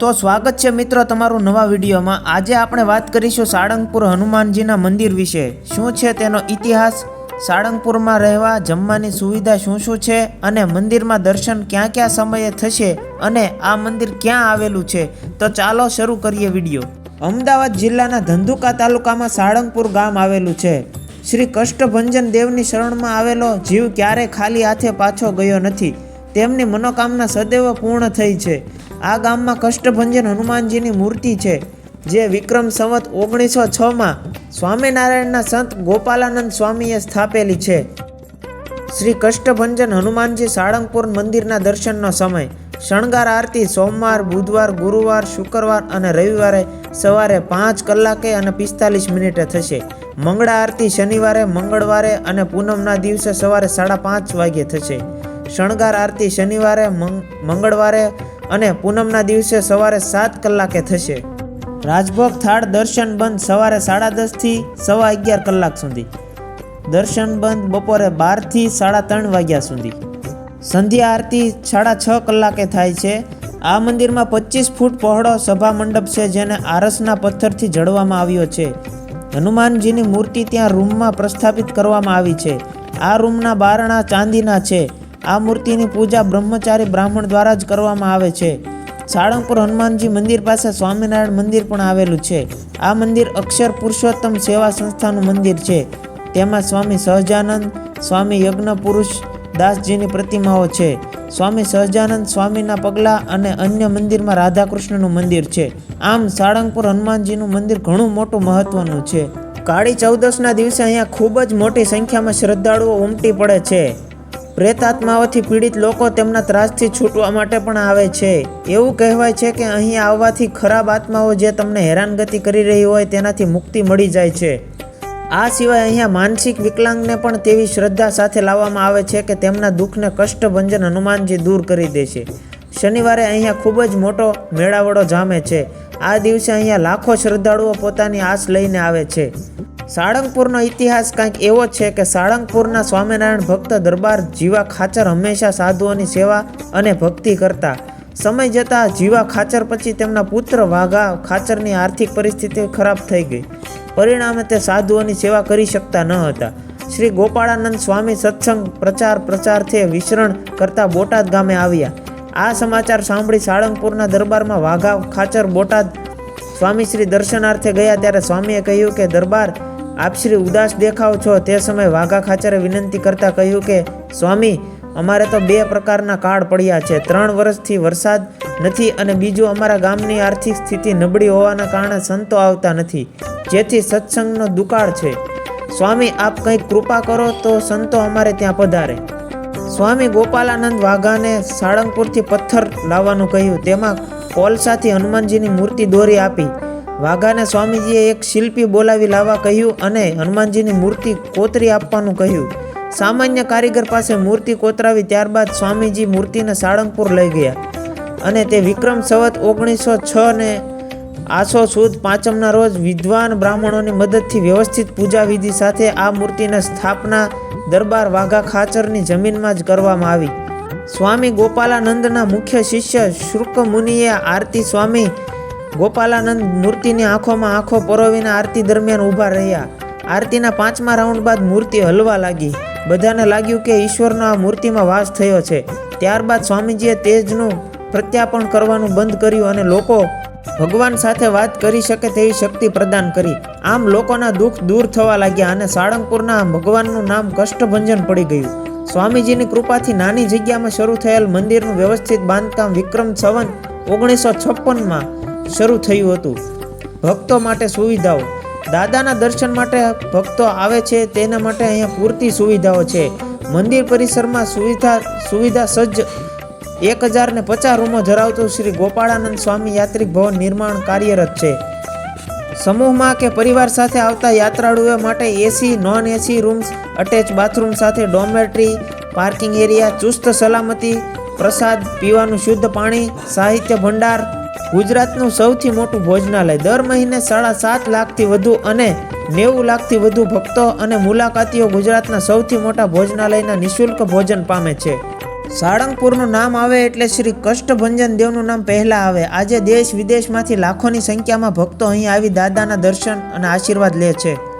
તો સ્વાગત છે મિત્રો તમારું નવા વિડીયોમાં. આજે આપણે વાત કરીશું સાળંગપુર હનુમાનજીના મંદિર વિશે. શું છે તેનો ઇતિહાસ? સાળંગપુરમાં રહેવા, જમવાની સુવિધા શું શું છે? અને મંદિરમાં દર્શન ક્યાં ક્યાં સમયે થશે? અને આ મંદિર ક્યાં આવેલું છે? તો ચાલો શરૂ કરીએ વીડિયો. અમદાવાદ જિલ્લાના ધંધુકા તાલુકામાં સાળંગપુર ગામ આવેલું છે. શ્રી કષ્ટભંજન દેવની શરણમાં આવેલો જીવ ક્યારે ખાલી હાથે પાછો ગયો નથી. તેમની મનોકામના સદૈવ પૂર્ણ થઈ છે. આ ગામમાં કષ્ટભંજન હનુમાનજીની મૂર્તિ છે, જે વિક્રમ સંવત ઓગણીસો છમાં સ્વામિનારાયણના સંત ગોપાલાનંદ સ્વામીએ સ્થાપેલી છે. શ્રી કષ્ટભંજન હનુમાનજી સાળંગપુર મંદિરના દર્શનનો સમય. શણગાર આરતી સોમવાર, બુધવાર, ગુરુવાર, શુક્રવાર અને રવિવારે સવારે પાંચ કલાકે અને પિસ્તાલીસ મિનિટે થશે. મંગળા આરતી શનિવારે, મંગળવારે અને પૂનમના દિવસે સવારે સાડા પાંચ વાગ્યે થશે. શણગાર આરતી શનિવારે, મંગ- મંગળવારે અને પૂનમના દિવસે સવારે સાત કલાકે થશે. રાજભોગ થાળ દર્શન બંધ સવારે સાડા દસથી સવા અગિયાર કલાક સુધી. દર્શન બંધ બપોરે બારથી સાડા ત્રણ વાગ્યા સુધી. સંધ્યા આરતી સાડા છ કલાકે થાય છે. આ મંદિરમાં પચીસ ફૂટ પહોળો સભા મંડપ છે જેને આરસના પથ્થરથી જડવામાં આવ્યો છે. હનુમાનજીની મૂર્તિ ત્યાં રૂમમાં પ્રસ્થાપિત કરવામાં આવી છે. આ રૂમના બારણા ચાંદીના છે. આ મૂર્તિની પૂજા બ્રહ્મચારી બ્રાહ્મણ દ્વારા જ કરવામાં આવે છે. સાળંગપુર હનુમાનજી મંદિર પાસે સ્વામિનારાયણ મંદિર પણ આવેલું છે. આ મંદિર અક્ષર પુરુષોત્તમ સેવા સંસ્થાનું મંદિર છે. તેમાં સ્વામી સહજાનંદ, સ્વામી યજ્ઞ પુરુષ દાસજીની પ્રતિમાઓ છે. સ્વામી સહજાનંદ સ્વામીના પગલાં અને અન્ય મંદિરમાં રાધાકૃષ્ણનું મંદિર છે. આમ સાળંગપુર હનુમાનજીનું મંદિર ઘણું મોટું મહત્વનું છે. કાળી ચૌદસના દિવસે અહીંયા ખૂબ જ મોટી સંખ્યામાં શ્રદ્ધાળુઓ ઉમટી પડે છે. પ્રેતાત્માઓથી પીડિત લોકો તેમના ત્રાસથી છૂટવા માટે પણ આવે છે. એવું કહેવાય છે કે અહીં આવવાથી ખરાબ આત્માઓ જે તમને હેરાનગતિ કરી રહી હોય તેનાથી મુક્તિ મળી જાય છે. આ સિવાય અહીંયા માનસિક વિકલાંગને પણ તેવી શ્રદ્ધા સાથે લાવવામાં આવે છે કે તેમના દુઃખને કષ્ટભંજન હનુમાનજી દૂર કરી દે છે. શનિવારે અહીંયા ખૂબ જ મોટો મેળાવડો જામે છે. આ દિવસે અહીંયા લાખો શ્રદ્ધાળુઓ પોતાની આસ લઈને આવે છે. સાળંગપુરનો ઇતિહાસ કંઈક એવો છે કે સાળંગપુરના સ્વામિનારાયણ ભક્ત દરબાર જીવા ખાચર હંમેશા સાધુઓની સેવા અને ભક્તિ કરતા. સમય જતાં જીવા ખાચર પછી તેમના પુત્ર વાઘા ખાચરની આર્થિક પરિસ્થિતિ ખરાબ થઈ ગઈ. પરિણામે તે સાધુઓની સેવા કરી શકતા ન હતા. શ્રી ગોપાળાનંદ સ્વામી સત્સંગ પ્રચાર પ્રચારથી વિશરણ કરતા બોટાદ ગામે આવ્યા. આ સમાચાર સાંભળી સાળંગપુરના દરબારમાં વાઘા ખાચર બોટાદ સ્વામી શ્રી દર્શનાર્થે ગયા ત્યારે સ્વામીએ કહ્યું કે દરબાર આપ શ્રી ઉદાસ દેખાવ છો. તે સમયે વાઘા ખાચરે વિનંતી કરતા કહ્યું કે, સ્વામી, અમારે તો બે પ્રકારના કાળ પડ્યા છે. ત્રણ વર્ષથી વરસાદ નથી અને બીજું અમારા ગામની આર્થિક સ્થિતિ નબળી હોવાના કારણે સંતો આવતા નથી. જેથી સત્સંગનો દુકાળ છે. સ્વામી, આપ કંઈક કૃપા કરો તો સંતો અમારે ત્યાં પધારે. સ્વામી ગોપાલાનંદ વાઘાને સાળંગપુરથી પથ્થર લાવવાનું કહ્યું. તેમાં કોલસાથી હનુમાનજીની મૂર્તિ દોરી આપી. વાઘાને સ્વામીજીએ એક શિલ્પી બોલાવી લાવવા કહ્યું અને હનુમાનજીની મૂર્તિ કોતરી આપવાનું કહ્યું. સામાન્ય કારીગર પાસે મૂર્તિ કોતરાવી ત્યારબાદ સ્વામીજી મૂર્તિને સાળંગપુર લઈ ગયા અને તે વિક્રમ સંવત ઓગણીસો છ ને આસો સુદ પાંચમના રોજ વિદ્વાન બ્રાહ્મણોની મદદથી વ્યવસ્થિત પૂજા વિધિ સાથે આ મૂર્તિની સ્થાપના દરબાર વાઘા ખાચરની જમીનમાં જ કરવામાં આવી. સ્વામી ગોપાલાનંદના મુખ્ય શિષ્ય શુલ્ક મુનિએ આરતી સ્વામી ગોપાલાનંદ મૂર્તિની આંખોમાં આંખો પરોવીને આરતી દરમિયાન ઊભા રહ્યા. આરતીના પાંચમા રાઉન્ડ બાદ મૂર્તિ હલવા લાગી. બધાને લાગ્યું કે ઈશ્વરનો આ મૂર્તિમાં વાસ થયો છે. ત્યારબાદ સ્વામીજીએ તેજનું પ્રત્યાપણ કરવાનું બંધ કર્યું અને લોકો ભગવાન સાથે વાત કરી શકે તેવી શક્તિ પ્રદાન કરી. આમ લોકોના દુઃખ દૂર થવા લાગ્યા અને સાળંગપુરના ભગવાનનું નામ કષ્ટભંજન પડી ગયું. સ્વામીજીની કૃપાથી નાની જગ્યામાં શરૂ થયેલ મંદિરનું વ્યવસ્થિત બાંધકામ વિક્રમ સંવત ઓગણીસો છપ્પનમાં શરૂ થયું હતું. ભક્તો માટે સુવિધાઓ. દાદાના દર્શન માટે ભક્તો આવે છે, તેના માટે અહીંયા પૂરતી સુવિધાઓ છે. મંદિર પરિસરમાં સુવિધા સુવિધા સજ્જ. એક હજાર ને પચાસ રૂમો ધરાવતું શ્રી ગોપાળાનંદ સ્વામી યાત્રિક ભવન નિર્માણ કાર્યરત છે. સમૂહમાં કે પરિવાર સાથે આવતા યાત્રાળુઓ માટે AC non AC rooms attach bathroom સાથે ડોમેટ્રી પાર્કિંગ એરિયા ચુસ્ત સલામતી, પ્રસાદ, પીવાનું શુદ્ધ પાણી, સાહિત્ય ભંડાર ગુજરાતનું સૌથી મોટું ભોજનાલય. દર મહિને સાડા સાત લાખથી વધુ અને નેવું લાખથી વધુ ભક્તો અને મુલાકાતીઓ ગુજરાતના સૌથી મોટા ભોજનાલયના નિઃશુલ્ક ભોજન પામે છે. સાળંગપુરનું નામ આવે એટલે શ્રી કષ્ટભંજન દેવનું નામ પહેલાં આવે. આજે દેશ વિદેશમાંથી લાખોની સંખ્યામાં ભક્તો અહીં આવી દાદાના દર્શન અને આશીર્વાદ લે છે.